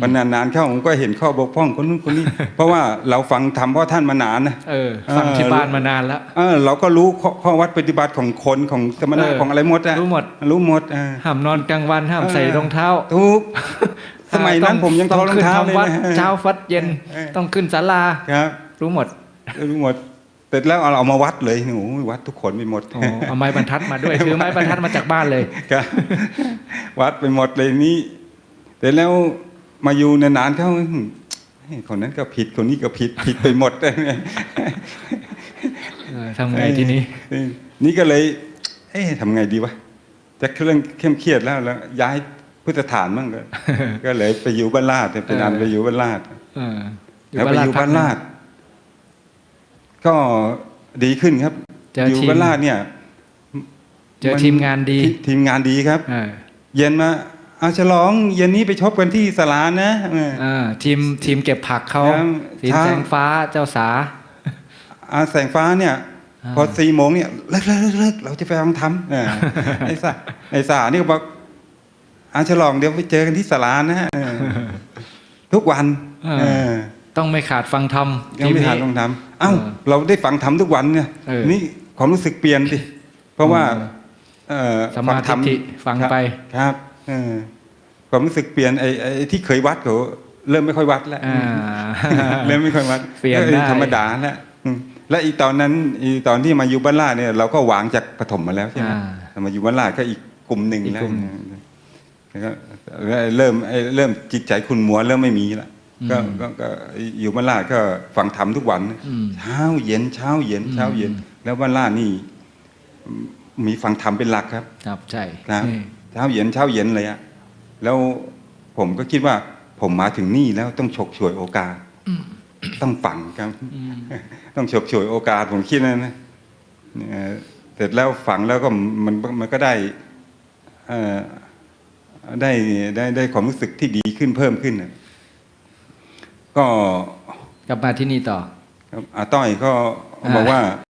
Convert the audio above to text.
วันนานๆเข้าผมก็เห็นข้อบกพร่องคนนู้นคนนี้ เพราะว่าเราฟังธรรมเพราะท่านมานานนะเออฟังเออที่บ้านมานานแล้วเออเราก็รู้ข้อข้อวัดปฏิบัติของคนของสมณะเออของอะไรหมดอะรู้หมดรู้หมดอ่าห้ามนอนกลางวันห้ามเออใส่รองเท้าทุกสมัยนั้นต้ผมยังต้ทอรองขึ้นเท้าเลยทำวัดนะเช้าฟัดเย็นเออต้องขึ้นศาลาครับ รู้หมดรู้หมดเสร็จแล้วเอาเอามาวัดเลยโอ้โหวัดทุกคนไปหมดโอ้เอาไม้บรรทัดมาด้วยถือไม้บรรทัดมาจากบ้านเลยครับวัดไปหมดเลยนี่เสร็จแล้ว มาอยู่นานๆเขาเฮ้ยคนนั้นก็ผิดคนนี้ก็ผิดผิดไปหมดเออทำไงทีนี้เออนี่ก็เลย เอ๊ะทำไงดีวะจะเครื่องเข้มเครียดแล้วแล้ว ย้ายพุทธฐานมั่งก็ก็เลยไปอยู่บ้านลาดไปนานเออไปอยู่บ้านลาดเออแล้วไปอยู่พับ้ากนหงลาด ก็ดีขึ้นครับเจออยู่ทีมบ้านลาดเนี่ย เจอทีมงานดี ทีทีมงานดีครับเออเย็นมา เอาฉลองเย็นนี้ไปชบกันที่สลานะเออเออทีมทีมเก็บผักเขาครับสีแสงเช้าฟ้าเจ้าสาอาแสงฟ้าเนี่ยอ่าพอสี่โมงเนี่ยเลิกเลิกเลิกเลิกเราจะไปฟังธรรมเออไอ้สาไอ้สานี่ก็บอกอาฉลองเดี๋ยวไปเจอกันที่สลานะเออทุกวันเออเออต้องไม่ขาดฟังธรรมยังทีมไม่นี้ทันต้องทำเอ้าเออเราได้ฟังธรรมทุกวันเนี่ยเออนี่ความรู้สึกเปลี่ยนดิเพราะว่าเออสมาธรรธิฟังไปครับเออ ความรู้สึกเปลี่ยนไอ้ไอ้ที่เคยวัดเขาเริ่มไม่ค่อยวัดแล้วอ่าเริ่มไม่ค่อยวัดเปลี่ยนออได้ธรรมดาแล้วอืมและอีตอนนั้นอีตอนที่มาอยู่บ้านลาดเนี่ยเราก็วางจากปฐมมาแล้วใช่ไหมอ่าแต่มาอยู่บ้านลาดก็อีกกลุ่มหนึ่งอีกแล้วกลุ่มแล้วก็แล้วเริ่มไอ้เริ่มจิตใจคุณมัวเริ่มไม่มีละก็อืมก็ก็อยู่บ้านลาดก็ฟังธรรมทุกวันอืมเช้าเย็นเช้าเย็นอืมเช้าเย็น แล้วบ้านลาดนี่ มีฟังธรรมเป็นหลักครับ ครับใช่ครับนี่เช้าเย็นเช้าเย็นเลยอะแล้วผมก็คิดว่า ผมมาถึงนี่แล้วต้องฉกฉวยโอกาสต้องฝังครับอืมต้องฉกฉวยโอกาส ผมคิดนะนะเอ่อเสร็จแล้วฝังแล้วก็มันมันก็ได้เอ่อได้ได้ได้ความรู้สึกที่ดีขึ้นเพิ่มขึ้นน่ะก็กลับมาที่นี่ต่อครับอาต้อยก็อ่าบอกว่า